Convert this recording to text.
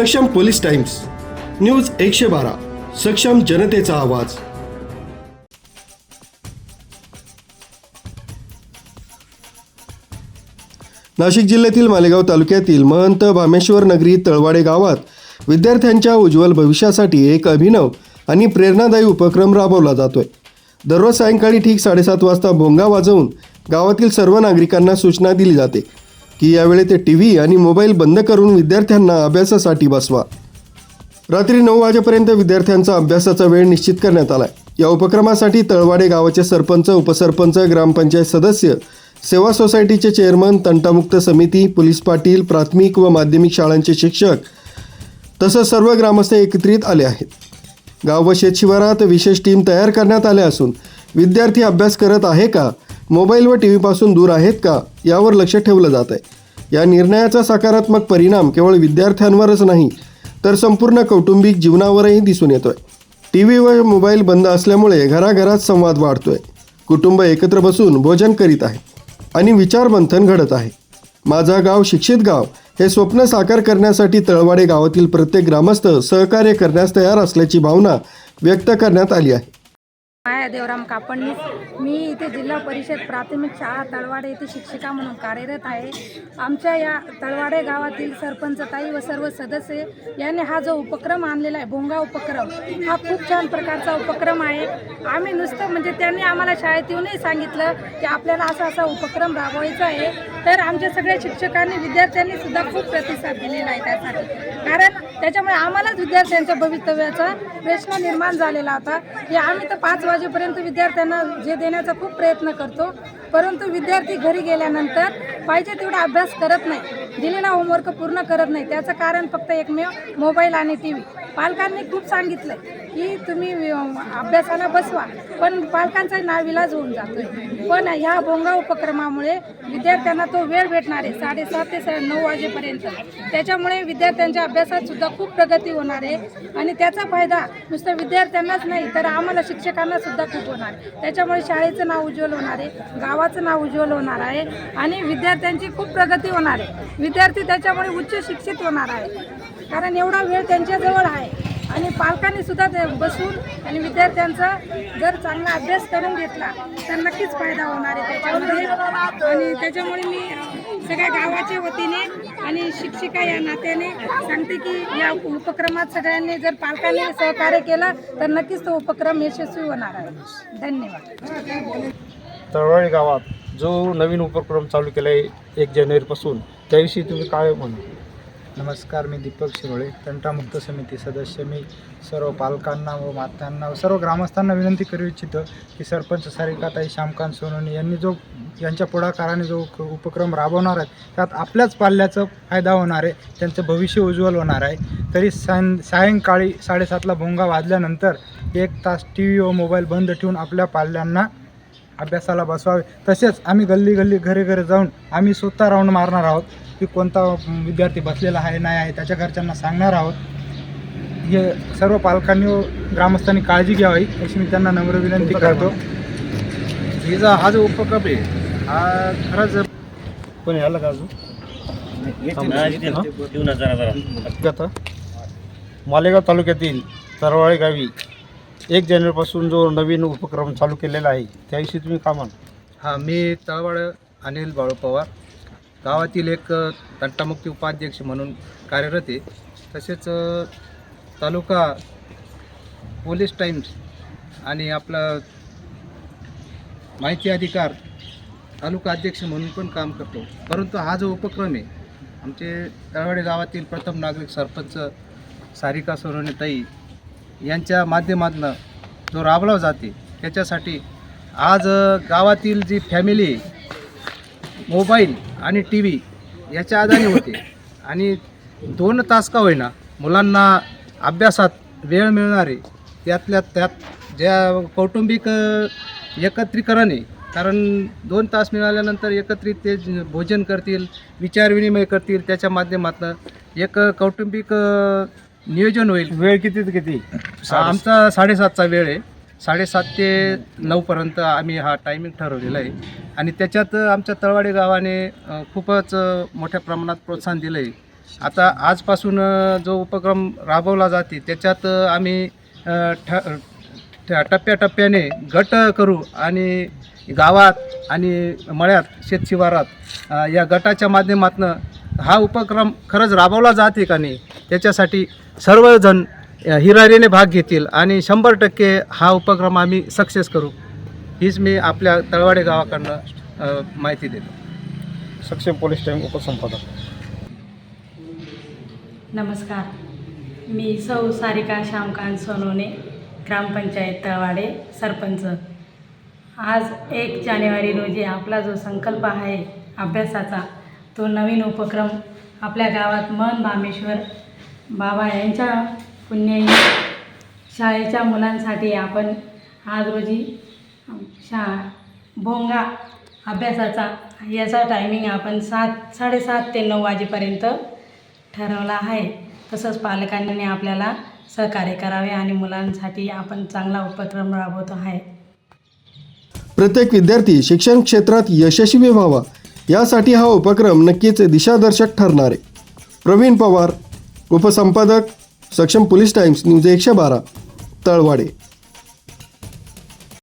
सक्षम police times news एकशे बारा सक्षम जनतेचा आवाज. नाशिक जिल्ह्यातील मालेगाव तालुक्यातील महंत भामेश्वर नगरी तळवाडे गावात विद्यार्थ्यांच्या उज्ज्वल भविष्यासाठी एक अभिनव आणि प्रेरणादायी उपक्रम राबवला जातोय. दररोज सायंकाळी ठीक साडेसात वाजता भोंगा वाजवून गावातील सर्व नागरिकांना सूचना दिली जाते. की यावेळी ते टी व्ही आणि मोबाईल बंद करून विद्यार्थ्यांना अभ्यासासाठी बसवा. रात्री नऊ वाजेपर्यंत विद्यार्थ्यांचा अभ्यासाचा वेळ निश्चित करण्यात आला या उपक्रमासाठी तळवाडे गावाचे सरपंच उपसरपंच ग्रामपंचायत सदस्य सेवा सोसायटीचे चेअरमन तंटामुक्त समिती पोलीस पाटील प्राथमिक व माध्यमिक शाळांचे शिक्षक तसंच सर्व ग्रामस्थ एकत्रित आले आहेत. गाव व शेतशिवारात विशेष टीम तयार करण्यात आल्या असून विद्यार्थी अभ्यास करत आहे का? मोबाईल व टी व्हीपासून दूर आहेत का यावर लक्ष ठेवलं जात आहे. या निर्णयाचा सकारात्मक परिणाम केवळ विद्यार्थ्यांवरच नाही तर संपूर्ण कौटुंबिक जीवनावरही दिसून येतोय. टी व्ही व मोबाईल बंद असल्यामुळे घराघरात संवाद वाढतोय. कुटुंब एकत्र बसून भोजन करीत आहे आणि विचारमंथन घडत आहे. माझा गाव शिक्षित गाव हे स्वप्न साकार करण्यासाठी तळवाडे गावातील प्रत्येक ग्रामस्थ सहकार्य करण्यास तयार असल्याची भावना व्यक्त करण्यात आली आहे. माया देवराम कापडणीस मी इथे जिल्हा परिषद प्राथमिक शाळा तळवाडे येथे शिक्षिका म्हणून कार्यरत आहे. आमच्या या तळवाडे गावातील सरपंच ताई व सर्व सदस्य यांनी हा जो उपक्रम आणलेला आहे भोंगा उपक्रम हा खूप छान प्रकारचा उपक्रम आहे. आम्ही नुसतं म्हणजे त्यांनी आम्हाला शाळेत येऊनही सांगितलं की आपल्याला असा असा उपक्रम राबवायचा आहे. तर आमच्या सगळ्या शिक्षकांनी विद्यार्थ्यांनी सुद्धा खूप प्रतिसाद दिलेला आहे त्यासाठी. कारण त्याच्यामुळे आम्हालाच विद्यार्थ्यांच्या भवितव्याचा प्रश्न निर्माण झालेला होता. की आम्ही तर पाच वाजेपर्यंत विद्यार्थ्यांना जे देण्याचा खूप प्रयत्न करतो. परंतु विद्यार्थी घरी गेल्यानंतर पाहिजे तेवढा अभ्यास करत नाही. दिलेला होमवर्क पूर्ण करत नाही. त्याचं कारण फक्त एकमेव मोबाईल आणि टी व्ही पालकांनी खूप सांगितलं की तुम्ही अभ्यासाला बसवा पण पालकांचा नाविलाज होऊन जातोय. पण ह्या भोंगा उपक्रमामुळे विद्यार्थ्यांना तो वेळ भेटणार आहे साडेसात ते सा- नऊ वाजेपर्यंत. त्याच्यामुळे विद्यार्थ्यांच्या अभ्यासात सुद्धा खूप प्रगती होणार आहे आणि त्याचा फायदा नुसतं विद्यार्थ्यांनाच नाही तर आम्हाला शिक्षकांना सुद्धा खूप होणार. आहे. त्याच्यामुळे शाळेचं नाव उज्ज्वल होणार आहे गावाचं नाव उज्ज्वल होणार आहे आणि विद्यार्थ्यांची खूप प्रगती होणार आहे. विद्यार्थी त्याच्यामुळे उच्च शिक्षित होणार आहे. कारण एवढा वेळ त्यांच्याजवळ आहे. आणि पालकांनी सुद्धा ते बसून आणि विद्यार्थ्यांचा जर चांगला अभ्यास करून घेतला तर नक्कीच फायदा होणार आहे त्याच्यामध्ये. आणि त्याच्यामुळे मी सगळ्या गावाच्या वतीने आणि शिक्षिका या नात्याने सांगते की या उपक्रमात सगळ्यांनी जर पालकांनी सहकार्य केला तर नक्कीच तो उपक्रम यशस्वी होणार आहे. धन्यवाद. तळवळी गावात जो नवीन उपक्रम चालू केला आहे एक जानेवारीपासून त्याविषयी तुम्ही काय म्हणा? नमस्कार मी दीपक शिरोळे तंटामुक्त समिती सदस्य. मी सर्व पालकांना व मातांना व सर्व ग्रामस्थांना विनंती करू इच्छितो की सरपंच सारिकाताई श्यामकांत सोनवणे यांनी जो यांच्या पुढाकाराने जो क- उपक्रम राबवणार आहे त्यात आपल्याच पाल्याचा फायदा होणार आहे त्यांचं भविष्य उज्ज्वल होणार आहे. तरी सायं सायंकाळी साडेसातला भोंगा वाजल्यानंतर एक तास टी व्ही व मोबाईल बंद ठेवून आपल्या पाल्यांना अभ्यासाला बसवावे. तसेच आम्ही गल्ली गल्ली घरे घरे जाऊन आम्ही स्वतः राऊंड मारणार आहोत. की कोणता विद्यार्थी बसलेला आहे नाही आहे त्याच्या घरच्यांना सांगणार आहोत. हे सर्व पालकांनी व ग्रामस्थांनी काळजी घ्यावी अशी मी त्यांना नम्र विनंती करतो. हिचा हा जो उपक्रम आहे हा खरंच पण याला का अजून? मालेगाव तालुक्यातील तरवाळे गावी एक जानेवारीपासून जो नवीन उपक्रम चालू केलेला आहे त्याविषयी तुम्ही का म्हणा हां मी तळवाड अनिल बाळू पवार. गावातील एक तंटामुक्ती उपाध्यक्ष म्हणून कार्यरत आहे. तसेच तालुका पोलीस टाईम्स आणि आपला माहिती अधिकार तालुका अध्यक्ष म्हणून पण काम करतो. परंतु हा जो उपक्रम आहे आमचे तळवडे गावातील प्रथम नागरिक सरपंच सारिका सोनवणे ताई यांच्या माध्यमातून जो राबवला जाते त्याच्यासाठी आज गावातील जी फॅमिली मोबाईल आणि टी व्ही याच्या आधारे होते. आणि दोन तास का होईना मुलांना अभ्यासात वेळ मिळणार त्यातल्या त्यात ज्या कौटुंबिक एकत्रीकरण आहे कारण दोन तास मिळाल्यानंतर एकत्रित ते भोजन करतील विचारविनिमय करतील त्याच्या माध्यमातून एक कौटुंबिक नियोजन होईल. वेळ किती किती? आमचा साडेसातचा वेळ आहे. साडेसात ते नऊपर्यंत आम्ही हा टायमिंग ठरवलेला आहे. आणि त्याच्यात आमच्या तळवाडी गावाने खूपच मोठ्या प्रमाणात प्रोत्साहन दिलं आहे आता आजपासून जो उपक्रम राबवला जाते त्याच्यात आम्ही ठ ठ- टप्प्याटप्प्याने गट करू आणि गावात आणि मळ्यात शेतशिवारात या गटाच्या माध्यमातून हा उपक्रम खरंच राबवला जाते का नाही त्याच्यासाठी सर्वजण हिरारीने भाग घेतील आणि शंभर टक्के हा उपक्रम आम्ही सक्सेस करू. हीच मी आपल्या तळवाडे गावाकडनं माहिती देतो. सक्षम पोलीस टाईम उपसंपादक. नमस्कार. मी सौ सारिका श्यामकांत सोनवणे ग्रामपंचायत तळवाडे सरपंच. आज एक जानेवारी रोजी आपला जो संकल्प आहे अभ्यासाचा तो नवीन उपक्रम आपल्या गावात मन बामेश्वर बाबा यांच्या पुण्याई शाळेच्या मुलांसाठी आपण आज रोजी शा भोंगा अभ्यासाचा याचा टायमिंग आपण सात साडेसात ते नऊ वाजेपर्यंत ठरवला आहे. तसंच पालकांनी आपल्याला सहकार्य करावे आणि मुलांसाठी आपण चांगला उपक्रम राबवतो आहे. प्रत्येक विद्यार्थी शिक्षण क्षेत्रात यशस्वी व्हावा यासाठी हा उपक्रम नक्कीच दिशादर्शक ठरणार आहे. प्रवीण पवार उपसंपादक सक्षम पोलीस टाइम्स न्यूज एकशे बारा तळवाडे.